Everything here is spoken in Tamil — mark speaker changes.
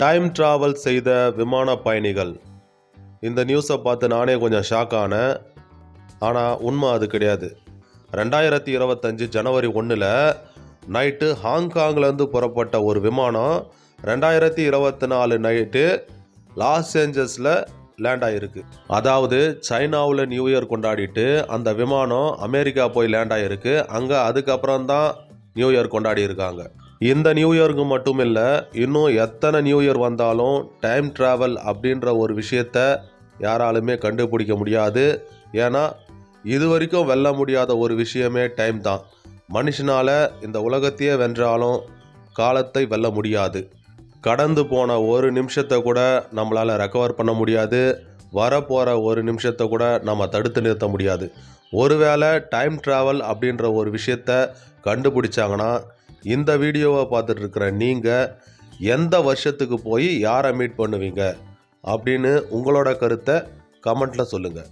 Speaker 1: டைம் ட்ராவல் செய்த விமான பயணிகள். இந்த நியூஸை பார்த்து நானே கொஞ்சம் ஷாக் ஆனேன். ஆனால் உண்மை அது கிடையாது. ரெண்டாயிரத்தி இருபத்தஞ்சு ஜனவரி ஒன்றில் நைட்டு ஹாங்காங்லேருந்து புறப்பட்ட ஒரு விமானம் ரெண்டாயிரத்தி இருபத்தி நாலு நைட்டு லாஸ் ஏஞ்சல்ஸில் லேண்ட் ஆகிருக்கு அதாவது சைனாவில் நியூ இயர் கொண்டாடிட்டு அந்த விமானம் அமெரிக்கா போய் லேண்ட் ஆகிருக்கு அங்கே அதுக்கப்புறம் தான் நியூ இயர் கொண்டாடி இருக்காங்க. இந்த நியூ இயருக்கு மட்டும் இல்லை இன்னும் எத்தனை நியூ இயர் வந்தாலும் டைம் ட்ராவல் அப்படின்ற ஒரு விஷயத்த யாராலுமே கண்டுபிடிக்க முடியாது. ஏன்னா இது வரைக்கும் வெல்ல முடியாத ஒரு விஷயமே டைம் தான். மனுஷனால் இந்த உலகத்தையே வென்றாலும் காலத்தை வெல்ல முடியாது. கடந்து போன ஒரு நிமிஷத்தை கூட நம்மளால் ரெக்கவர் பண்ண முடியாது. வரப்போகிற ஒரு நிமிஷத்தை கூட நம்ம தடுத்து நிறுத்த முடியாது. ஒருவேளை டைம் ட்ராவல் அப்படின்ற ஒரு விஷயத்த கண்டுபிடிச்சாங்கன்னா இந்த வீடியோவை பார்த்துட்டு இருக்கிற நீங்கள் எந்த வருஷத்துக்கு போய் யாரை மீட் பண்ணுவீங்க? அப்படின்னு உங்களோட கருத்தை கமெண்ட்டில் சொல்லுங்கள்